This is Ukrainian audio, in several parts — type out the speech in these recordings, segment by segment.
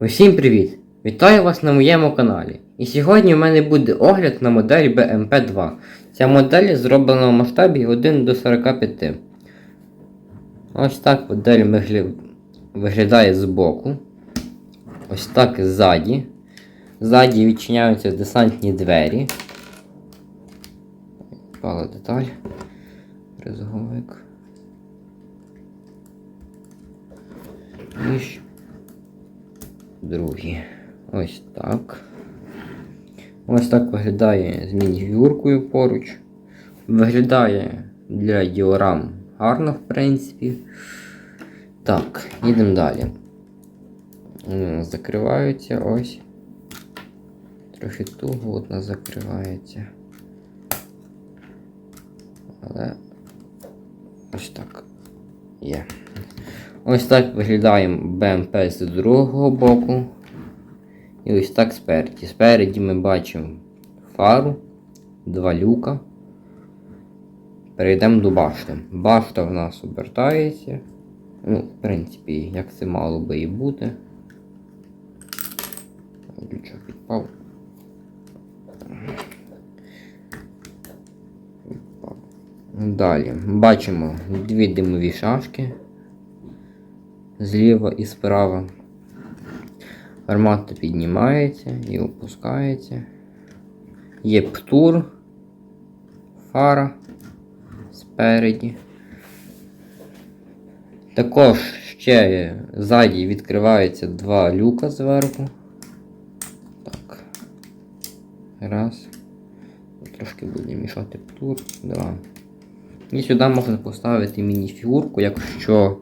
Усім привіт! Вітаю вас на моєму каналі. І сьогодні в мене буде огляд на модель BMP2. Ця модель зроблена в масштабі 1 до 45. Ось так модель вигля- виглядає збоку. Ось так ззаді. Ззаді відчиняються десантні двері. Пала деталь. Призовик. Другі. Ось так. Ось так виглядає з міні-фігуркою поруч. Виглядає для діорам гарно, в принципі. Так, їдемо далі. М, Закриваються ось. Трохи туго одна закривається. Але ось так є. Ось так виглядає БМП з другого боку. І ось так спереді. Спереді ми бачимо фару, два люка. Перейдемо до башти. Башта в нас обертається. Ну, в принципі, як це мало би і бути. Лючок підпав. Відпав. Далі бачимо дві димові шашки зліва і справа. Гармата піднімається і опускається. Є птур, фара спереді. Також ще ззаді відкриваються два люка зверху. Так. Раз. Трошки буде мішати птур. Два. І сюди можна поставити міні-фігурку, якщо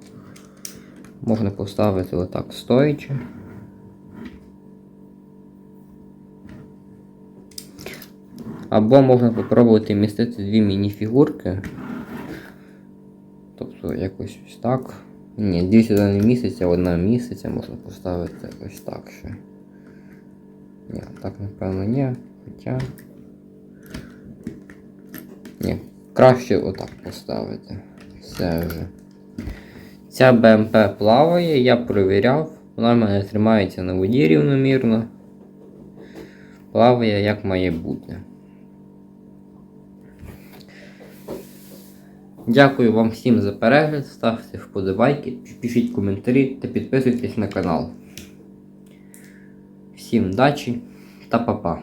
Можна поставити отак стоячи. Або можна попробувати містити дві міні-фігурки. Тобто якось ось так. Ні, дві сюди не місяця, одна місяця можна поставити ось так ще. Ні, так напевно ні. Хоча. Ні, краще отак поставити. Все вже. Ця БМП плаває, я провіряв, вона в мене тримається на воді рівномірно. Плаває як має бути. Дякую вам всім за перегляд, ставте вподобайки, пишіть коментарі та підписуйтесь на канал. Всім удачі та па-па.